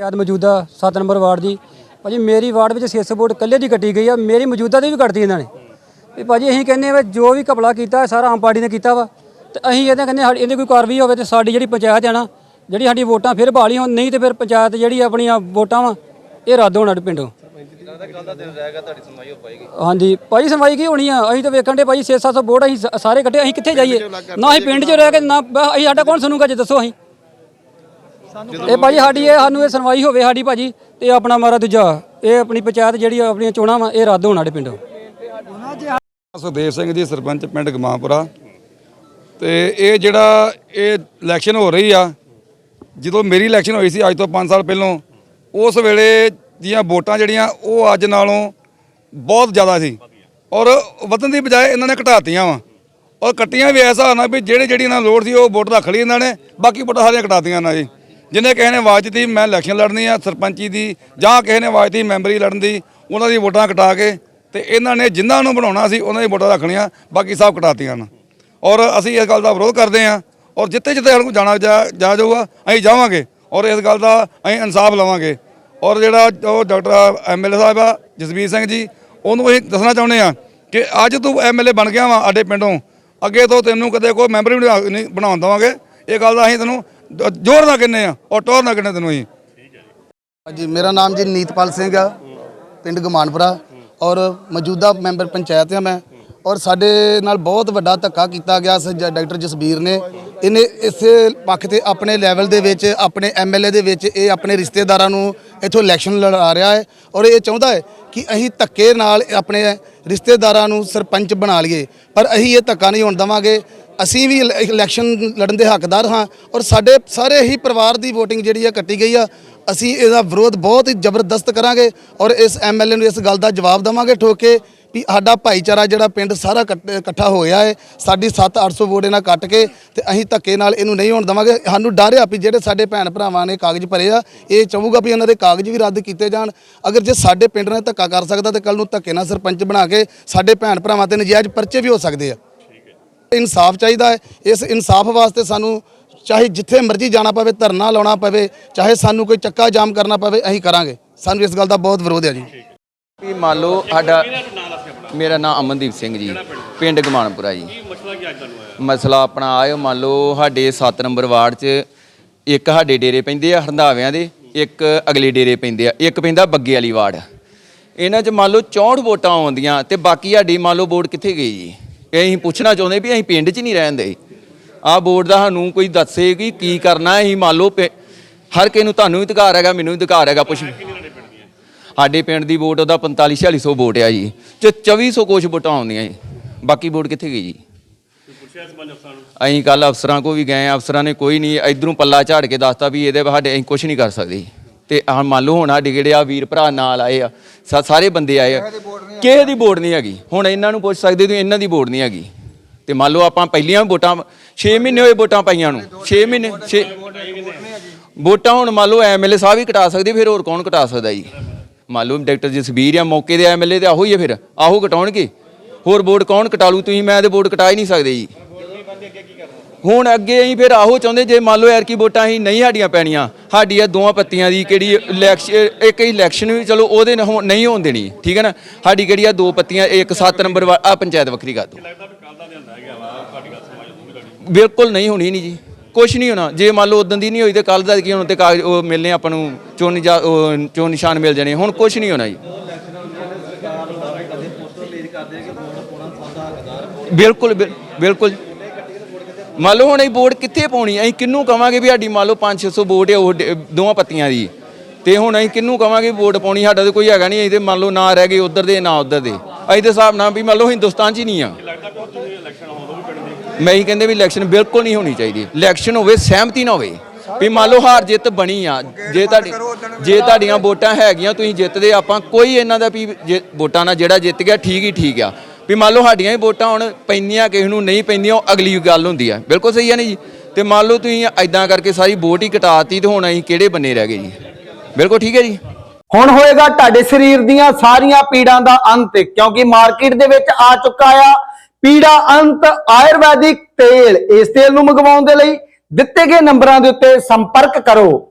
ਯਾਦ ਮੌਜੂਦਾ 7 number ward ਦੀ। ਭਾਜੀ, ਮੇਰੀ ਵਾਰਡ ਵਿੱਚ ਸਿਸ ਬੋਰਡ ਇਕੱਲੇ ਦੀ ਕੱਟੀ ਗਈ ਆ, ਮੇਰੀ ਮੌਜੂਦਾ ਦੀ ਵੀ ਕੱਟਦੀ ਇਹਨਾਂ ਨੇ। ਵੀ ਭਾਜੀ, ਅਸੀਂ ਕਹਿੰਦੇ ਆ ਵੀ ਜੋ ਵੀ ਘਪਲਾ ਕੀਤਾ ਸਾਰਾ ਆਮ ਪਾਰਟੀ ਨੇ ਕੀਤਾ ਵਾ। ਤੇ ਅਸੀਂ ਇਹਦੇ ਕਹਿੰਦੇ ਸਾਡੀ- ਇਹਦੀ ਕੋਈ ਕਾਰਵਾਈ ਹੋਵੇ ਤੇ ਸਾਡੀ ਜਿਹੜੀ ਪੰਚਾਇਤ ਆ ਨਾ, ਜਿਹੜੀ ਸਾਡੀ ਵੋਟਾਂ ਫਿਰ ਬਹਾਲੀ ਹੋਣ, ਨਹੀਂ ਤੇ ਫਿਰ ਪੰਚਾਇਤ ਜਿਹੜੀ ਆਪਣੀਆਂ ਵੋਟਾਂ ਵਾ, ਇਹ ਰੱਦ ਹੋਣਾ ਸਾਡੇ ਪਿੰਡੋਂ। ਹਾਂਜੀ, ਭਾਜੀ, ਸੁਣਵਾਈ ਕੀ ਹੋਣੀ ਆ? ਅਸੀਂ ਤਾਂ ਵੇਖਣ ਦੇ ਭਾਜੀ 6-700 ਵੋਟ ਅਸੀਂ ਸਾਰੇ ਕੱਟੇ ਅਸੀਂ ਕਿੱਥੇ ਜਾਈਏ? ਨਾ ਅਸੀਂ ਪਿੰਡ 'ਚ ਰਹਿ ਕੇ, ਨਾ ਅਸੀਂ ਸਾਡਾ ਕੌਣ ਸੁਣੂਗਾ ਜੇ ਦੱਸੋ ਅਸੀਂ? ਇਹ ਭਾਜੀ ਸਾਡੀ ਇਹ ਸਾਨੂੰ ਇਹ ਸੁਣਵਾਈ ਹੋਵੇ ਸਾਡੀ ਭਾਜੀ ਤੇ ਆਪਣਾ ਮਾਰਾ ਦੂਜਾ ਇਹ ਆਪਣੀ ਪੰਚਾਇਤ ਜਿਹੜੀ ਆਪਣੀਆਂ ਚੋਣਾਂ ਵਾ ਇਹ ਰੱਦ ਹੋਣ ਸਾਡੇ ਪਿੰਡੋਂ। ਸੁਖਦੇਵ ਸਿੰਘ ਜੀ ਸਰਪੰਚ ਪਿੰਡ ਗਮਾਂਪੁਰਾ। ਤੇ ਇਹ ਜਿਹੜਾ ਇਹ ਇਲੈਕਸ਼ਨ ਹੋ ਰਹੀ ਆ ਜਦੋਂ ਮੇਰੀ ਇਲੈਕਸ਼ਨ ਹੋਈ ਸੀ ਅੱਜ ਤੋਂ 5 ਸਾਲ ਪਹਿਲਾਂ ਉਸ ਵੇਲੇ ਦੀਆਂ ਵੋਟਾਂ ਜਿਹੜੀਆਂ ਉਹ ਅੱਜ ਨਾਲੋਂ ਬਹੁਤ ਜ਼ਿਆਦਾ ਸੀ। ਔਰ ਵਧਣ ਦੀ ਬਜਾਏ ਇਹਨਾਂ ਨੇ ਘਟਾਤੀਆਂ ਵਾ। ਔਰ ਕੱਟੀਆਂ ਵੀ ਐਸਾ ਨਾ ਵੀ ਜਿਹੜੇ ਜਿਹੜੀ ਇਹਨਾਂ ਨੂੰ ਲੋੜ ਸੀ ਉਹ ਵੋਟ ਰੱਖ ਲਈ ਇਹਨਾਂ ਨੇ ਬਾਕੀ ਵੋਟਾਂ ਸਾਰੀਆਂ ਘਟਾਤੀਆਂ ਨਾ ਜੀ ਜਿਹਨੇ ਕਿਸੇ ਨੇ ਆਵਾਜ਼ ਦਿੱਤੀ, ਮੈਂ ਇਲੈਕਸ਼ਨ ਲੜਨੀ ਆ, ਸਰਪੰਚੀ ਦੀ, ਜਾਂ ਕਿਸੇ ਨੇ ਆਵਾਜ਼ ਦਿੱਤੀ ਮੈਂਬਰੀ ਲੜਨ ਦੀ, ਉਹਨਾਂ ਦੀ ਵੋਟਾਂ ਕਟਾ ਕੇ ਤੇ ਇਹਨਾਂ ਨੇ ਜਿਨ੍ਹਾਂ ਨੂੰ ਬਣਾਉਣਾ ਸੀ, ਉਹਨਾਂ ਦੀ ਵੋਟਾਂ ਰੱਖਣੀਆਂ, ਬਾਕੀ ਸਭ ਕਟਾਤੀਆਂ ਹਨ ਔਰ ਅਸੀਂ ਇਸ ਗੱਲ ਦਾ ਵਿਰੋਧ ਕਰਦੇ ਹਾਂ, ਔਰ ਜਿੱਥੇ ਜਿੱਥੇ ਸਾਨੂੰ ਜਾਣਾ ਜਾ ਜਾਊਗਾ, ਅਸੀਂ ਜਾਵਾਂਗੇ, ਔਰ ਇਸ ਗੱਲ ਦਾ ਅਸੀਂ ਇਨਸਾਫ ਲਵਾਂਗੇ। ਔਰ ਜਿਹੜਾ ਉਹ ਡਾਕਟਰ ਐਮਐਲਏ ਸਾਹਿਬ ਆ, ਜਸਵੀਰ ਸਿੰਘ ਜੀ, ਉਹਨੂੰ ਅਸੀਂ ਦੱਸਣਾ ਚਾਹੁੰਦੇ ਆ ਕਿ ਅੱਜ ਤੂੰ ਐਮਐਲਏ ਬਣ ਗਿਆ ਵਾ ਸਾਡੇ ਪਿੰਡੋਂ, ਅੱਗੇ ਤੋਂ ਤੈਨੂੰ ਕਦੇ ਕੋਈ ਮੈਂਬਰ ਵੀ ਨਹੀਂ ਨਹੀਂ ਬਣਾਉਣ ਦੇਵਾਂਗੇ। ਇਹ ਗੱਲ ਦਾ ਅਸੀਂ ਤੈਨੂੰ ਜ਼ੋਰ ਨਾਲ ਕਹਿੰਦੇ ਆ? ਔਰ ਟੋਰ ਨਾਲ ਕਹਿੰਦੇ ਤੈਨੂੰ ਅਸੀਂ? ਜੀ ਮੇਰਾ ਨਾਮ ਜੀ ਨੀਤਪਾਲ ਸਿੰਘ ਆ, ਪਿੰਡ ਗਮਾਨਪੁਰਾ। ਔਰ ਮੌਜੂਦਾ ਮੈਂਬਰ ਪੰਚਾਇਤ ਆ ਮੈਂ। ਔਰ ਸਾਡੇ ਨਾਲ ਬਹੁਤ ਵੱਡਾ ਧੱਕਾ ਕੀਤਾ ਗਿਆ ਸੀ ਜ- ਡਾਕਟਰ ਜਸਬੀਰ ਨੇ। ਇਹਨੇ ਇਸੇ ਪੱਖ ਤੇ ਆਪਣੇ ਲੈਵਲ ਦੇ ਵਿੱਚ, ਆਪਣੇ ਐਮਐਲਏ ਦੇ ਵਿੱਚ ਇਹ ਆਪਣੇ ਰਿਸ਼ਤੇਦਾਰਾਂ ਨੂੰ ਇੱਥੋਂ ਇਲੈਕਸ਼ਨ ਲੜਾ ਰਿਹਾ ਹੈ। ਔਰ ਇਹ ਚਾਹੁੰਦਾ ਹੈ ਕਿ ਅਸੀਂ ਧੱਕੇ ਨਾਲ ਆਪਣੇ ਰਿਸ਼ਤੇਦਾਰਾਂ ਨੂੰ ਸਰਪੰਚ ਬਣਾ ਲਈਏ। ਪਰ ਅਸੀਂ ਇਹ ਧੱਕਾ ਨਹੀਂ ਹੋਣ ਦੇਵਾਂਗੇ। ਅਸੀਂ ਵੀ ਇਲ- ਇਲੈਕਸ਼ਨ ਲੜਨ ਦੇ ਹੱਕਦਾਰ ਹਾਂ ਔਰ ਸਾਡੇ ਸਾਰੇ ਹੀ ਪਰਿਵਾਰ ਦੀ VOTING ਜਿਹੜੀ ਆ ਕੱਟੀ ਗਈ ਆ। ਅਸੀਂ ਇਹਦਾ ਵਿਰੋਧ ਬਹੁਤ ਹੀ ਜ਼ਬਰਦਸਤ ਕਰਾਂਗੇ ਔਰ ਇਸ ਐਮਐਲਏ ਨੂੰ ਇਸ ਗੱਲ ਦਾ ਜਵਾਬ ਦੇਵਾਂਗੇ ਠੋਕ ਕੇ ਵੀ ਸਾਡਾ ਭਾਈਚਾਰਾ ਜਿਹੜਾ ਪਿੰਡ ਸਾਰਾ ਇਕੱਠ- ਇਕੱਠਾ ਹੋਇਆ ਹੈ ਸਾਡੀ 7-800 ਵੋਟ ਇਹਨਾਂ ਕੱਟ ਕੇ ਤੇ ਅਸੀਂ ਧੱਕੇ ਨਾਲ ਇਹਨੂੰ ਨਹੀਂ ਹੋਣ ਦੇਵਾਂਗੇ। ਸਾਨੂੰ ਡਰ ਆ ਵੀ ਜਿਹੜੇ ਸਾਡੇ ਭੈਣ ਭਰਾਵਾਂ ਨੇ ਕਾਗਜ਼ ਭਰੇ ਆ, ਇਹ ਚਾਹੂਗਾ ਵੀ ਉਹਨਾਂ ਦੇ ਕਾਗਜ਼ ਵੀ ਰੱਦ ਕੀਤੇ ਜਾਣ। ਅਗਰ ਜੇ ਸਾਡੇ ਪਿੰਡ ਨਾਲ ਧੱਕਾ ਕਰ ਸਕਦਾ ਤੇ ਕੱਲ ਨੂੰ ਧੱਕੇ ਨਾਲ ਸਰਪੰਚ ਬਣਾ ਕੇ ਸਾਡੇ ਭੈਣ ਭਰਾਵਾਂ ਤੇ ਨਜਾਇਜ਼ ਪਰਚੇ ਵੀ ਹੋ ਸਕਦੇ ਆ। ਇਨਸਾਫ ਚਾਹੀਦਾ ਹੈ। ਇਸ ਇਨਸਾਫ ਵਾਸਤੇ ਸਾਨੂੰ ਚਾਹੇ ਜਿੱਥੇ ਮਰਜ਼ੀ ਜਾਣਾ ਪਵੇ, ਧਰਨਾ ਲਾਉਣਾ ਪਵੇ, ਚਾਹੇ ਸਾਨੂੰ ਕੋਈ ਚੱਕਾ ਜਾਮ ਕਰਨਾ ਪਵੇ, ਅਸੀਂ ਕਰਾਂਗੇ। ਸਾਨੂੰ ਇਸ ਗੱਲ ਦਾ ਬਹੁਤ ਵਿਰੋਧ ਹੈ ਜੀ। ਵੀ ਮੰਨ ਲਓ ਸਾਡਾ ਮੇਰਾ ਨਾਮ ਅਮਨਦੀਪ ਸਿੰਘ ਜੀ, ਪਿੰਡ ਗਮਾਨਪੁਰਾ ਜੀ। ਮਸਲਾ ਆਪਣਾ ਆਇਓ ਮੰਨ ਲਓ ਸਾਡੇ 7 ਨੰਬਰ ਵਾਰਡ 'ਚ ਇੱਕ ਸਾਡੇ ਡੇਰੇ ਪੈਂਦੇ ਆ ਹਰੰਦਾਵਿਆਂ ਦੇ, ਇੱਕ ਅਗਲੇ ਡੇਰੇ ਪੈਂਦੇ ਆ, ਇੱਕ ਪੈਂਦਾ ਬੱਗੇ ਵਾਲੀ ਵਾਰਡ। ਇਹਨਾਂ 'ਚ ਮੰਨ ਲਓ 64 ਵੋਟਾਂ ਆਉਂਦੀਆਂ ਤੇ ਬਾਕੀ ਸਾਡੀ ਮੰਨ ਲਓ ਵੋਟ ਕਿੱਥੇ ਗਈ ਜੀ? ਕਿ ਅਸੀਂ ਪੁੱਛਣਾ ਚਾਹੁੰਦੇ ਵੀ ਅਸੀਂ ਪਿੰਡ 'ਚ ਨਹੀਂ ਰਹਿੰਦੇ ਆਹ ਵੋਟ ਦਾ ਸਾਨੂੰ ਕੋਈ ਦੱਸੇ ਕਿ ਕੀ ਕਰਨਾ, ਅਸੀਂ ਮੰਨ ਲਓ ਪਿੰ- ਹਰ ਕਿਸੇ ਨੂੰ ਤੁਹਾਨੂੰ ਵੀ ਅਧਿਕਾਰ ਹੈਗਾ, ਮੈਨੂੰ ਵੀ ਅਧਿਕਾਰ ਹੈਗਾ, ਪੁੱਛ ਸਾਡੇ ਪਿੰਡ ਦੀ ਵੋਟ ਉਹਦਾ 45 4600 ਵੋਟ ਆ ਜੀ, ਤੇ 2400 ਕੁਛ ਵੋਟਾਂ ਆਉਂਦੀਆਂ ਜੀ। ਬਾਕੀ ਵੋਟ ਕਿੱਥੇ ਗਈ ਜੀ? ਅਸੀਂ ਕੱਲ ਅਫਸਰਾਂ ਕੋ ਵੀ ਗਏ ਅਫਸਰਾਂ ਨੇ ਕੋਈ ਨਹੀਂ, ਇਧਰੋਂ ਪੱਲਾ ਝਾੜ ਕੇ ਦੱਸਤਾ ਵੀ ਇਹਦੇ ਸਾਡੇ ਅਸੀਂ ਕੁਝ ਨਹੀਂ ਕਰ ਸਕਦੇ। ਤੇ ਆਹ ਮੰਨ ਲਓ ਹੁਣ ਸਾਡੇ ਜਿਹੜੇ ਆ ਵੀਰ ਭਰਾ ਨਾਲ ਆਏ ਆ ਸਾ- ਸਾਰੇ ਬੰਦੇ ਆਏ ਆ। ਕਿਸੇ ਦੀ ਵੋਟ ਨਹੀਂ ਹੈਗੀ। ਹੁਣ ਇਹਨਾਂ ਨੂੰ ਪੁੱਛ ਸਕਦੇ ਤੁਸੀਂ ਇਹਨਾਂ ਦੀ ਵੋਟ ਨਹੀਂ ਹੈਗੀ। ਤੇ ਮੰਨ ਲਓ ਆਪਾਂ ਪਹਿਲੀਆਂ ਵੋਟਾਂ 6 ਮਹੀਨੇ ਹੋਏ ਵੋਟਾਂ ਪਾਈਆਂ ਨੂੰ। 6 ਮਹੀਨੇ 6 ਵੋਟਾਂ ਹੁਣ ਮੰਨ ਲਓ ਐਮਐਲਏ ਸਾਹਿਬ ਹੀ ਕਟਾ ਸਕਦੇ ਫਿਰ ਹੋਰ ਕੌਣ ਕਟਾ ਸਕਦਾ ਜੀ? ਮੰਨ ਲਓ ਡਾਕਟਰ ਜਸਬੀਰ ਆ ਮੌਕੇ ਦੇ ਐਮਐਲਏ ਤੇ ਆਹੋ ਹੀ ਆ ਫਿਰ ਆਹੋ ਕਟਾਉਣਗੇ ਹੋਰ ਵੋਟ ਕੌਣ ਕਟਾ ਲੂ? ਤੁਸੀਂ ਮੈਂ ਤੇ ਵੋਟ ਕਟਾ ਹੀ ਨਹੀਂ ਸਕਦੇ ਜੀ। ਹੁਣ ਅੱਗੇ ਅਸੀਂ ਫਿਰ ਆਹੋ ਚਾਹੁੰਦੇ ਜੇ ਮੰਨ ਲਓ ਯਾਰ ਕੀ ਵੋਟਾਂ ਅਸੀਂ ਨਹੀਂ ਸਾਡੀਆਂ ਪੈਣੀਆਂ ਸਾਡੀ ਆ ਦੋਵਾਂ ਪੱਤੀਆਂ ਦੀ ਕਿਹੜੀ ਇਲੈਕਸ਼ਨ ਇੱਕ ਇਲੈਕਸ਼ਨ ਵੀ ਚਲੋ ਉਹਦੇ ਨਾਲ ਨਹੀਂ ਹੋਣ ਦੇਣੀ ਠੀਕ ਹੈ ਨਾ? ਸਾਡੀ ਕਿਹੜੀ ਆ ਦੋ ਪੱਤੀਆਂ ਇੱਕ 7 ਨੰਬਰ ਆ ਪੰਚਾਇਤ ਵੱਖਰੀ ਕਰ ਦੋ ਬਿਲਕੁਲ ਨਹੀਂ ਹੋਣੀ ਨਹੀਂ ਜੀ ਕੁਝ ਨਹੀਂ ਹੋਣਾ ਜੇ ਮੰਨ ਲਓ ਉਦੋਂ ਦੀ ਨਹੀਂ ਹੋਈ ਤੇ ਕੱਲ ਦਾ ਕੀ ਹੋਣਾ ਤੇ ਕਾਗਜ਼ ਉਹ ਮਿਲਨੇ ਆਪਾਂ ਨੂੰ ਚੋਣ ਚੋਣ ਨਿਸ਼ਾਨ ਮਿਲ ਜਾਣੇ ਹੁਣ ਕੁਝ ਨਹੀਂ ਹੋਣਾ ਜੀ। ਬਿਲਕੁਲ ਬਿਲ- ਬਿਲਕੁਲ ਮੰਨ ਲਓ ਹੁਣ ਇਹ ਵੋਟ ਕਿੱਥੇ ਪਾਉਣੀ ਅਸੀਂ ਕਿੰਨੂੰ ਕਵਾਂਗੇ ਵੀ ਸਾਡੀ ਮੰਨ ਲਓ 5-600 ਵੋਟ ਹੈ ਉਹ ਦੋਵਾਂ ਪੱਤੀਆਂ ਦੀ। ਤੇ ਹੁਣ ਅਸੀਂ ਕਿੰਨੂੰ ਕਵਾਂਗੇ ਵੋਟ ਪਾਉਣੀ? ਸਾਡਾ ਤੇ ਕੋਈ ਹੈਗਾ ਨਹੀਂ, ਅਸੀਂ ਤੇ ਮੰਨ ਲਓ ਨਾ ਰਹਿ ਗਏ ਉਧਰ ਦੇ, ਨਾ ਉਧਰ ਦੇ। ਅਸੀਂ ਦੇ ਹਿਸਾਬ ਨਾਲ ਵੀ ਮੰਨ ਲਓ ਹਿੰਦੁਸਤਾਨ 'ਚ ਹੀ ਨਹੀਂ ਆ। ਮੈਂ ਹੀ ਕਹਿੰਦੇ ਵੀ ਇਲੈਕਸ਼ਨ ਬਿਲਕੁਲ ਨਹੀਂ ਹੋਣੀ ਚਾਹੀਦੀ। ਇਲੈਕਸ਼ਨ ਹੋਵੇ, ਸਹਿਮਤੀ ਨਾ ਹੋਵੇ। ਵੀ ਮੰਨ ਲਓ ਹਾਰ ਜਿੱਤ ਬਣੀ ਆ। ਜੇ ਤੁਹਾਡੀ ਜੇ ਤੁਹਾਡੀਆਂ ਵੋਟਾਂ ਹੈਗੀਆਂ, ਤੁਸੀਂ ਜਿੱਤਦੇ, ਆਪਾਂ ਕੋਈ ਇਹਨਾਂ ਦਾ ਵੀ ਜੇ ਵੋਟਾਂ ਨਾਲ ਜਿਹੜਾ ਜਿੱਤ ਗਿਆ, ਠੀਕ ਹੀ ਠੀਕ ਆ। ਵੀ ਮੰਨ ਲਓ ਸਾਡੀਆਂ ਹੀ ਵੋਟਾਂ ਹੁਣ ਪੈਂਦੀਆਂ, ਕਿਸੇ ਨੂੰ ਨਹੀਂ ਪੈਂਦੀਆਂ, ਉਹ ਅਗਲੀ ਗੱਲ ਹੁੰਦੀ ਆ। ਬਿਲਕੁਲ ਸਹੀ ਆ ਨਹੀਂ ਜੀ? ਤੇ ਮੰਨ ਲਓ ਤੁਸੀਂ ਐਦਾਂ ਕਰਕੇ ਸਾਰੀ ਵੋਟ ਹੀ ਕਟਾਤੀ ਤੇ ਹੁਣ ਅਸੀਂ ਕਿਹੜੇ ਬੰਨੇ ਰਹਿ ਗਏ ਜੀ? ਬਿਲਕੁਲ ਠੀਕ ਹੈ ਜੀ? ਹੁਣ ਹੋਏਗਾ ਤੁਹਾਡੇ ਸਰੀਰ ਦੀਆਂ ਸਾਰੀਆਂ ਪੀੜਾਂ ਦਾ ਅੰਤ, ਕਿਉਂਕਿ ਮਾਰਕੀਟ ਦੇ ਵਿੱਚ ਆ ਚੁੱਕਾ ਆ ਪੀੜਾ ਅੰਤ ਆਯੁਰਵੈਦਿਕ ਤੇਲ। ਇਸ ਤੇਲ ਨੂੰ ਮੰਗਵਾਉਣ ਦੇ ਲਈ ਦਿੱਤੇ ਗਏ ਨੰਬਰਾਂ ਦੇ ਉੱਤੇ ਸੰਪਰਕ ਕਰੋ।